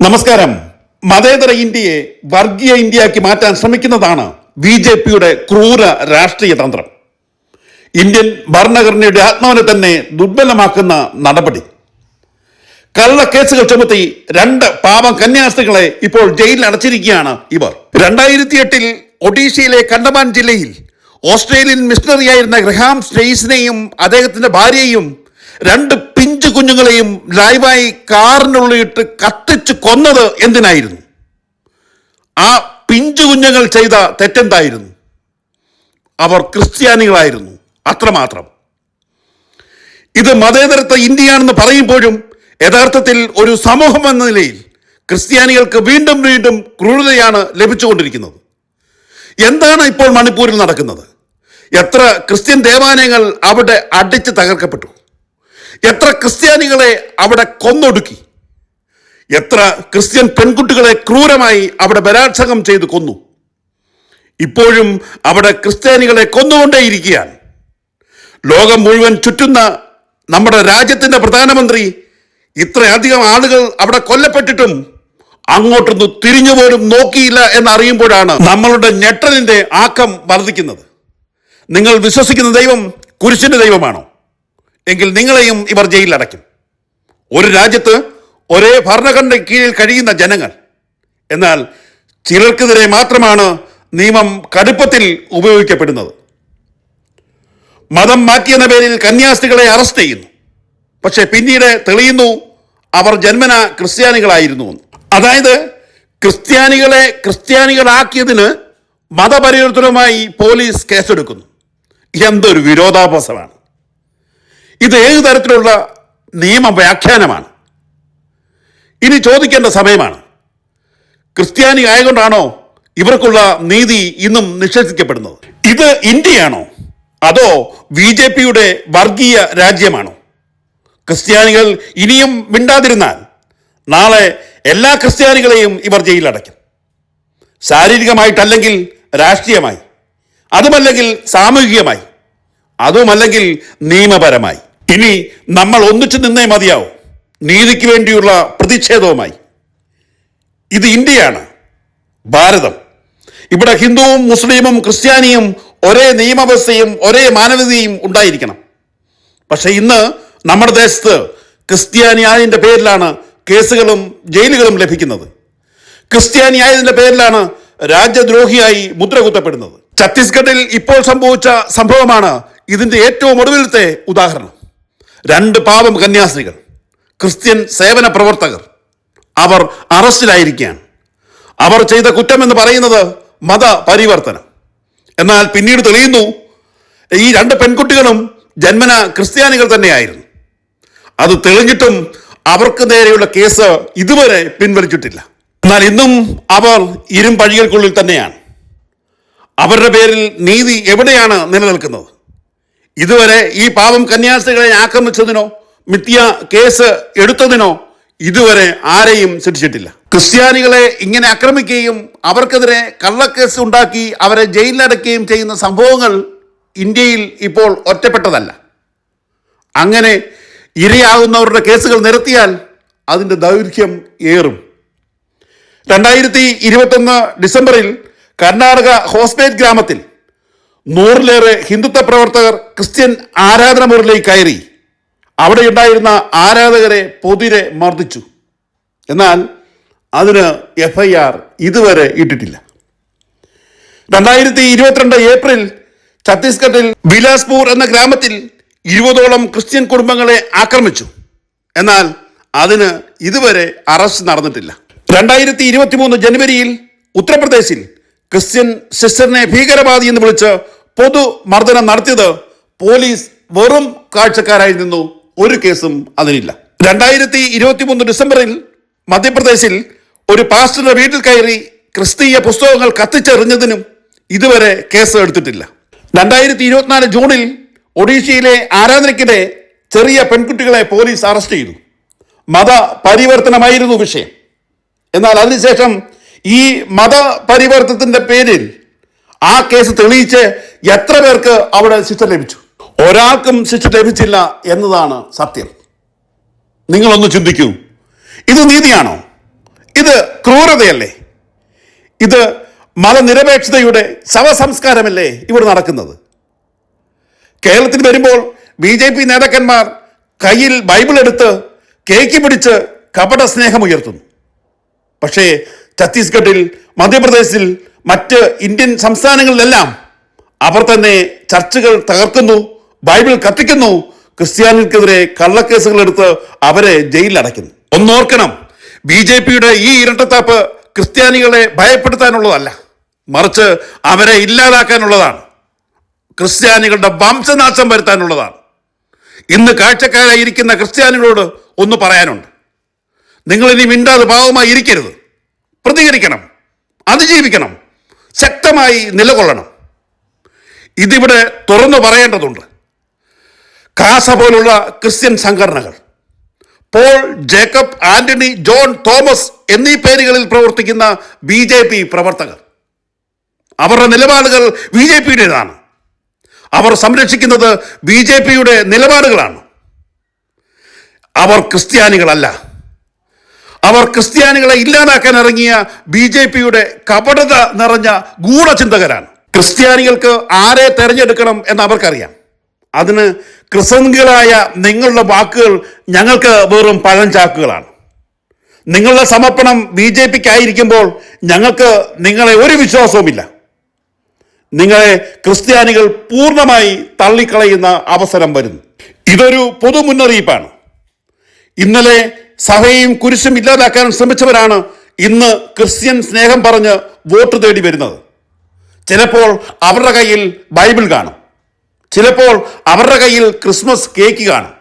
നമസ്കാരം. മതേതര ഇന്ത്യയെ വർഗീയ ഇന്ത്യയാക്കി മാറ്റാൻ ശ്രമിക്കുന്നതാണ് ബി ജെ പിയുടെ ക്രൂര രാഷ്ട്രീയ തന്ത്രം. ഇന്ത്യൻ ഭരണഘടനയുടെ ആത്മാവിനെ തന്നെ ദുർബലമാക്കുന്ന നടപടി. കള്ളക്കേസുകൾ ചുമത്തി രണ്ട് പാപം കന്യാസ്ത്രീകളെ ഇപ്പോൾ ജയിലിൽ അടച്ചിരിക്കുകയാണ് ഇവർ. രണ്ടായിരത്തി എട്ടിൽ ഒഡീഷയിലെ കണ്ടമാൻ ജില്ലയിൽ ഓസ്ട്രേലിയൻ മിഷണറിയായിരുന്ന ഗ്രഹാം സ്റ്റേസിനെയും അദ്ദേഹത്തിന്റെ ഭാര്യയെയും രണ്ട് കുഞ്ഞുങ്ങളെയും ലൈവായി കാറിനുള്ളിട്ട് കത്തിച്ച് കൊന്നത് എന്തിനായിരുന്നു? ആ പിഞ്ചു കുഞ്ഞുങ്ങൾ ചെയ്ത തെറ്റെന്തായിരുന്നു? അവർ ക്രിസ്ത്യാനികളായിരുന്നു അത്രമാത്രം. ഇത് മതേതരത്വ ഇന്ത്യയാണെന്ന് പറയുമ്പോഴും യഥാർത്ഥത്തിൽ ഒരു സമൂഹം എന്ന നിലയിൽ ക്രിസ്ത്യാനികൾക്ക് വീണ്ടും വീണ്ടും ക്രൂരതയാണ് ലഭിച്ചുകൊണ്ടിരിക്കുന്നത്. എന്താണ് ഇപ്പോൾ മണിപ്പൂരിൽ നടക്കുന്നത്? എത്ര ക്രിസ്ത്യൻ ദേവാലയങ്ങൾ അവിടെ അടിച്ച് തകർക്കപ്പെട്ടു? എത്ര ക്രിസ്ത്യാനികളെ അവിടെ കൊന്നൊടുക്കി? എത്ര ക്രിസ്ത്യൻ പെൺകുട്ടികളെ ക്രൂരമായി അവിടെ ബലാത്സംഗം ചെയ്ത് കൊന്നു? ഇപ്പോഴും അവിടെ ക്രിസ്ത്യാനികളെ കൊന്നുകൊണ്ടേയിരിക്കുകയാണ്. ലോകം മുഴുവൻ ചുറ്റുന്ന നമ്മുടെ രാജ്യത്തിന്റെ പ്രധാനമന്ത്രി ഇത്രയധികം ആളുകൾ അവിടെ കൊല്ലപ്പെട്ടിട്ടും അങ്ങോട്ടൊന്ന് തിരിഞ്ഞു പോലും നോക്കിയില്ല എന്നറിയുമ്പോഴാണ് നമ്മളുടെ ഞെട്ടലിന്റെ ആക്കം വർദ്ധിക്കുന്നത്. നിങ്ങൾ വിശ്വസിക്കുന്ന ദൈവം കുരിശിന്റെ ദൈവമാണോ? എങ്കിൽ നിങ്ങളെയും ഇവർ ജയിലിൽ അടയ്ക്കും ഒരു രാജ്യത്ത് ഒരേ ഭരണഘടന കീഴിൽ കഴിയുന്ന ജനങ്ങൾ എന്നാൽ ചിലർക്കെതിരെ മാത്രമാണ് നിയമം കടുപ്പത്തിൽ ഉപയോഗിക്കപ്പെടുന്നത്. മതം മാറ്റിയെന്ന പേരിൽ കന്യാസ്ത്രീകളെ അറസ്റ്റ് ചെയ്യുന്നു. പക്ഷെ പിന്നീട് തെളിയുന്നു അവർ ജന്മന ക്രിസ്ത്യാനികളായിരുന്നു. അതായത് ക്രിസ്ത്യാനികളെ ക്രിസ്ത്യാനികളാക്കിയതിന് മതപരിവർത്തനവുമായി പോലീസ് കേസെടുക്കുന്നു. എന്തൊരു വിരോധാഭാസമാണ്. ഇത് ഏത് തരത്തിലുള്ള നിയമ വ്യാഖ്യാനമാണ്? ഇനി ചോദിക്കേണ്ട സമയമാണ്. ക്രിസ്ത്യാനി ആയതുകൊണ്ടാണോ ഇവർക്കുള്ള നീതി ഇന്നും നിഷേധിക്കപ്പെടുന്നത്? ഇത് ഇന്ത്യയാണോ? അതോ ബി ജെ പിയുടെ വർഗീയ രാജ്യമാണോ? ക്രിസ്ത്യാനികൾ ഇനിയും മിണ്ടാതിരുന്നാൽ നാളെ എല്ലാ ക്രിസ്ത്യാനികളെയും ഇവർ ജയിലടയ്ക്കും ശാരീരികമായിട്ടല്ലെങ്കിൽ രാഷ്ട്രീയമായി. അതുമല്ലെങ്കിൽ സാമൂഹികമായി. അതുമല്ലെങ്കിൽ നിയമപരമായി. ഇനി നമ്മൾ ഒന്നിച്ചു നിന്നേ മതിയാവും. നീതിക്ക് വേണ്ടിയുള്ള പ്രതിഷേധവുമായി. ഇത് ഇന്ത്യയാണ്. ഭാരതം. ഇവിടെ ഹിന്ദുവും മുസ്ലിമും ക്രിസ്ത്യാനിയും ഒരേ നിയമവ്യവസ്ഥയും ഒരേ മാനവികതയും ഉണ്ടായിരിക്കണം. പക്ഷെ ഇന്ന് നമ്മുടെ ദേശത്ത് ക്രിസ്ത്യാനി ആയതിന്റെ പേരിലാണ് കേസുകളും ജയിലുകളും ലഭിക്കുന്നത്. ക്രിസ്ത്യാനി ആയതിന്റെ പേരിലാണ് രാജ്യദ്രോഹിയായി മുദ്ര കുത്തപ്പെടുന്നത്. ഛത്തീസ്ഗഡിൽ ഇപ്പോൾ സംഭവിച്ച സംഭവമാണ് ഇതിന്റെ ഏറ്റവും ഒടുവിലത്തെ ഉദാഹരണം. രണ്ട് പാപം കന്യാസ്ത്രീകൾ ക്രിസ്ത്യൻ സേവന പ്രവർത്തകർ. അവർ അറസ്റ്റിലായിരിക്കുകയാണ്. അവർ ചെയ്ത കുറ്റം എന്ന് പറയുന്നത് മതപരിവർത്തനം എന്നാൽ പിന്നീട് തെളിയുന്നു ഈ രണ്ട് പെൺകുട്ടികളും ജന്മന ക്രിസ്ത്യാനികൾ തന്നെയായിരുന്നു. അത് തെളിഞ്ഞിട്ടും അവർക്ക് നേരെയുള്ള കേസ് ഇതുവരെ പിൻവലിച്ചിട്ടില്ല. എന്നാൽ ഇന്നും അവർ ഇരുമ്പഴികൾക്കുള്ളിൽ തന്നെയാണ്. അവരുടെ പേരിൽ നീതി എവിടെയാണ് നിലനിൽക്കുന്നത്? ഇതുവരെ ഈ പാവം കന്യാസ്ത്രീകളെ ആക്രമിച്ചതിനോ മിഥ്യ കേസ് എടുത്തതിനോ ഇതുവരെ ആരെയും ശിക്ഷിച്ചിട്ടില്ല. ക്രിസ്ത്യാനികളെ ഇങ്ങനെ ആക്രമിക്കുകയും അവർക്കെതിരെ കള്ളക്കേസ് ഉണ്ടാക്കി അവരെ ജയിലിലടക്കുകയും ചെയ്യുന്ന സംഭവങ്ങൾ ഇന്ത്യയിൽ ഇപ്പോൾ ഒറ്റപ്പെട്ടതല്ല. അങ്ങനെ ഇരയാകുന്നവരുടെ കേസുകൾ നിരത്തിയാൽ അതിന്റെ ദൈർഘ്യം ഏറും. രണ്ടായിരത്തി ഇരുപത്തൊന്ന് ഡിസംബറിൽ കർണാടക ഹോസ്പേറ്റ് ഗ്രാമത്തിൽ നൂറിലേറെ ഹിന്ദുത്വ പ്രവർത്തകർ ക്രിസ്ത്യൻ ആരാധന മുറിയിലേക്ക് കയറി. അവിടെ ഉണ്ടായിരുന്ന ആരാധകരെ പൊതിരെ മർദ്ദിച്ചു. എന്നാൽ അതിന് എഫ് ഐ ആർ ഇതുവരെ ഇട്ടിട്ടില്ല. രണ്ടായിരത്തി ഇരുപത്തിരണ്ട് ഏപ്രിൽ ഛത്തീസ്ഗഡിൽ ബിലാസ്പൂർ എന്ന ഗ്രാമത്തിൽ ഇരുപതോളം ക്രിസ്ത്യൻ കുടുംബങ്ങളെ ആക്രമിച്ചു. എന്നാൽ അതിന് ഇതുവരെ അറസ്റ്റ് നടന്നിട്ടില്ല. രണ്ടായിരത്തി ഇരുപത്തി മൂന്ന് ജനുവരിയിൽ ഉത്തർപ്രദേശിൽ ക്രിസ്ത്യൻ സിസ്റ്ററിനെ ഭീകരവാദി എന്ന് വിളിച്ച് പൊതു മർദ്ദനം നടത്തിയത് പോലീസ് വെറും കാഴ്ചക്കാരായി നിന്നു. ഒരു കേസും അതിനില്ല. രണ്ടായിരത്തി ഇരുപത്തി മൂന്ന് ഡിസംബറിൽ മധ്യപ്രദേശിൽ ഒരു പാസ്റ്ററുടെ വീട്ടിൽ കയറി ക്രിസ്തീയ പുസ്തകങ്ങൾ കത്തിച്ചെറിഞ്ഞതിനും ഇതുവരെ കേസ് എടുത്തിട്ടില്ല. രണ്ടായിരത്തി ഇരുപത്തിനാല് ജൂണിൽ ഒഡീഷയിലെ ആരാധനയ്ക്കിടെ ചെറിയ പെൺകുട്ടികളെ പോലീസ് അറസ്റ്റ് ചെയ്തു. മത പരിവർത്തനമായിരുന്നു വിഷയം. എന്നാൽ അതിനുശേഷം ഈ മത മതപരിവർത്തനത്തിന്റെ പേരിൽ ആ കേസ് തെളിയിച്ച് എത്ര പേർക്ക് അവിടെ ശിക്ഷ ലഭിച്ചു? ഒരാൾക്കും ശിക്ഷ ലഭിച്ചില്ല എന്നതാണ് സത്യം. നിങ്ങളൊന്ന് ചിന്തിക്കൂ. ഇത് നീതിയാണോ? ഇത് ക്രൂരതയല്ലേ? ഇത് മതനിരപേക്ഷതയുടെ ശവസംസ്കാരമല്ലേ ഇവിടെ നടക്കുന്നത്? കേരളത്തിൽ വരുമ്പോൾ ബി ജെ പി നേതാക്കന്മാർ കയ്യിൽ ബൈബിൾ എടുത്ത് കേക്ക് പിടിച്ച് കപട സ്നേഹമുയർത്തുന്നു പക്ഷേ ഛത്തീസ്ഗഡിൽ മധ്യപ്രദേശിൽ മറ്റ് ഇന്ത്യൻ സംസ്ഥാനങ്ങളിലെല്ലാം അവർ തന്നെ ചർച്ചുകൾ തകർക്കുന്നു ബൈബിൾ കത്തിക്കുന്നു ക്രിസ്ത്യാനികൾക്കെതിരെ കള്ളക്കേസുകൾ എടുത്ത് അവരെ ജയിലിലടയ്ക്കുന്നു. ഒന്നോർക്കണം ബി ജെ പിയുടെ ഈ ഇരട്ടത്താപ്പ് ക്രിസ്ത്യാനികളെ ഭയപ്പെടുത്താനുള്ളതല്ല. മറിച്ച് അവരെ ഇല്ലാതാക്കാനുള്ളതാണ്. ക്രിസ്ത്യാനികളുടെ വംശനാശം വരുത്താനുള്ളതാണ്. ഇന്ന് കാഴ്ചക്കാരായിരിക്കുന്ന ക്രിസ്ത്യാനികളോട് ഒന്ന് പറയാനുണ്ട്. നിങ്ങൾ ഇനി മിണ്ടാതെ ഭാവമായി ഇരിക്കരുത്. പ്രതികരിക്കണം അതിജീവിക്കണം ശക്തമായി നിലകൊള്ളണം. ഇതിവിടെ തുറന്നു പറയേണ്ടതുണ്ട്. കാസ പോലുള്ള ക്രിസ്ത്യൻ സംഘടനകൾ Paul Jacob Antony John Thomas എന്നീ പേരുകളിൽ പ്രവർത്തിക്കുന്ന ബി ജെ പി പ്രവർത്തകർ. അവരുടെ നിലപാടുകൾ ബി ജെ പിയുടേതാണ്. അവർ സംരക്ഷിക്കുന്നത് ബി ജെ പിയുടെ നിലപാടുകളാണ്. അവർ ക്രിസ്ത്യാനികളല്ല. അവർ ക്രിസ്ത്യാനികളെ ഇല്ലാതാക്കാൻ ഇറങ്ങിയ ബി ജെ പിയുടെ കപടത നിറഞ്ഞ ഗൂഢചിന്തകരാണ്. ക്രിസ്ത്യാനികൾക്ക് ആരെ തിരഞ്ഞെടുക്കണം എന്ന് അവർക്കറിയാം. അതിന് ക്രിസ്ത്യാനികളായ നിങ്ങളുടെ വാക്കുകൾ ഞങ്ങൾക്ക് വെറും പഴഞ്ചാക്കുകളാണ്. നിങ്ങളുടെ സമർപ്പണം ബി ജെ പിക്ക് ആയിരിക്കുമ്പോൾ ഞങ്ങൾക്ക് നിങ്ങളെ ഒരു വിശ്വാസവുമില്ല. നിങ്ങളെ ക്രിസ്ത്യാനികൾ പൂർണമായി തള്ളിക്കളയുന്ന അവസരം വരുന്നു. ഇതൊരു പൊതു മുന്നറിയിപ്പാണ്. ഇന്നലെ സഭയും കുരിശും ഇല്ലാതാക്കാൻ ശ്രമിച്ചവരാണ് ഇന്ന് ക്രിസ്ത്യൻ സ്നേഹം പറഞ്ഞ് വോട്ട് തേടി വരുന്നത്. ചിലപ്പോൾ അവരുടെ കയ്യിൽ ബൈബിൾ കാണും. ചിലപ്പോൾ അവരുടെ കയ്യിൽ ക്രിസ്മസ് കേക്ക് കാണും.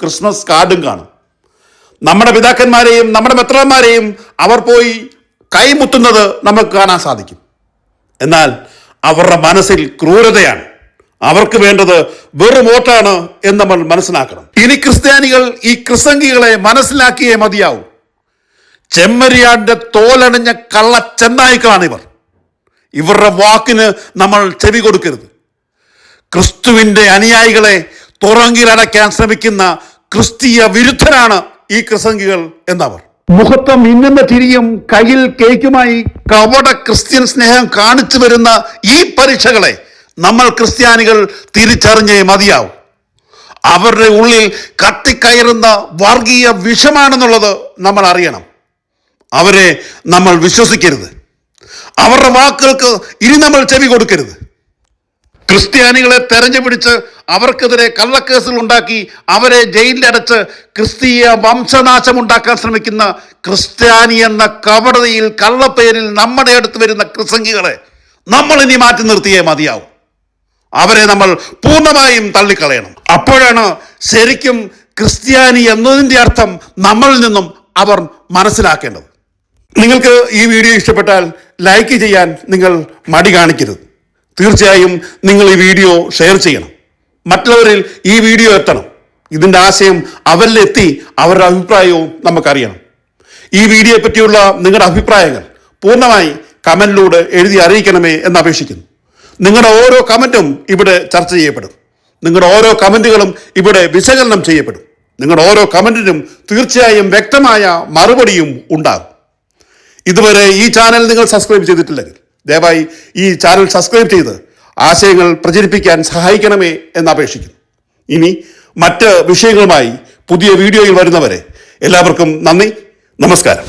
ക്രിസ്മസ് കാർഡും കാണും. നമ്മുടെ പിതാക്കന്മാരെയും നമ്മുടെ മെത്രന്മാരെയും അവർ പോയി കൈമുത്തുന്നത് നമുക്ക് കാണാൻ സാധിക്കും. എന്നാൽ അവരുടെ മനസ്സിൽ ക്രൂരതയാണ്. അവർക്ക് വേണ്ടത് വെറും വോട്ടാണ് എന്ന് നമ്മൾ മനസ്സിലാക്കണം. ഇനി ക്രിസ്ത്യാനികൾ ഈ ക്രിസംഗികളെ മനസ്സിലാക്കിയേ മതിയാവും. ചെമ്മരിയാടിന്റെ തോലണിഞ്ഞ കള്ള ചെന്നായ്ക്കളാണ് ഇവർ ഇവരുടെ വാക്കിന് നമ്മൾ ചെവി കൊടുക്കരുത്. ക്രിസ്തുവിന്റെ അനുയായികളെ തുറങ്കിലടയ്ക്കാൻ ശ്രമിക്കുന്ന ക്രിസ്തീയ വിരുദ്ധരാണ് ഈ ക്രിസംഗികൾ എന്നവർ. മുഖത്ത് മിന്നുന്ന തിരിയും കയ്യിൽ കേക്കുമായി കവട ക്രിസ്ത്യൻ സ്നേഹം കാണിച്ചു വരുന്ന ഈ പരീക്ഷകളെ നമ്മൾ ക്രിസ്ത്യാനികൾ തിരിച്ചറിഞ്ഞേ മതിയാവും. അവരുടെ ഉള്ളിൽ കത്തിക്കയറുന്ന വർഗീയ വിഷമാണെന്നുള്ളത് നമ്മൾ അറിയണം. അവരെ നമ്മൾ വിശ്വസിക്കരുത്. അവരുടെ വാക്കുകൾക്ക് ഇനി നമ്മൾ ചെവി കൊടുക്കരുത്. ക്രിസ്ത്യാനികളെ തെരഞ്ഞു പിടിച്ച് അവർക്കെതിരെ കള്ളക്കേസുകൾ ഉണ്ടാക്കി അവരെ ജയിലിലടച്ച് ക്രിസ്തീയ വംശനാശം ഉണ്ടാക്കാൻ ശ്രമിക്കുന്ന ക്രിസ്ത്യാനി എന്ന കവടതയിൽ കള്ളപ്പേരിൽ നമ്മുടെ അടുത്ത് വരുന്ന ക്രിസംഗികളെ നമ്മൾ ഇനി മാറ്റി നിർത്തിയേ മതിയാവും. അവരെ നമ്മൾ പൂർണമായും തള്ളിക്കളയണം. അപ്പോഴാണ് ശരിക്കും ക്രിസ്ത്യാനി എന്നതിന്റെ അർത്ഥം നമ്മളിൽ നിന്നും അവർ മനസ്സിലാക്കേണ്ടത്. നിങ്ങൾക്ക് ഈ വീഡിയോ ഇഷ്ടപ്പെട്ടാൽ ലൈക്ക് ചെയ്യാൻ നിങ്ങൾ മടി കാണിക്കരുത്. തീർച്ചയായും നിങ്ങൾ ഈ വീഡിയോ ഷെയർ ചെയ്യണം. മറ്റുള്ളവരിൽ ഈ വീഡിയോ എത്തണം. ഇതിന്റെ ആശയം അവരിലെത്തി അവരുടെ അഭിപ്രായവും നമുക്കറിയണം. ഈ വീഡിയോയെ പറ്റിയുള്ള നിങ്ങളുടെ അഭിപ്രായങ്ങൾ പൂർണമായി കമന്റിലൂടെ എഴുതി അറിയിക്കണമേ എന്ന് അപേക്ഷിക്കുന്നു. നിങ്ങളുടെ ഓരോ കമന്റും ഇവിടെ ചർച്ച ചെയ്യപ്പെടും. നിങ്ങളുടെ ഓരോ കമന്റുകളും ഇവിടെ വിശകലനം ചെയ്യപ്പെടും. നിങ്ങളുടെ ഓരോ കമന്റിനും തീർച്ചയായും വ്യക്തമായ മറുപടിയും ഉണ്ടാകും. ഇതുവരെ ഈ ചാനൽ നിങ്ങൾ സബ്സ്ക്രൈബ് ചെയ്തിട്ടില്ലെങ്കിൽ ദയവായി ഈ ചാനൽ സബ്സ്ക്രൈബ് ചെയ്ത് ആശയങ്ങൾ പ്രചരിപ്പിക്കാൻ സഹായിക്കണമേ എന്ന് അപേക്ഷിക്കുന്നു. ഇനി മറ്റ് വിഷയങ്ങളുമായി പുതിയ വീഡിയോയിൽ വരുന്നവരെ എല്ലാവർക്കും നന്ദി നമസ്കാരം.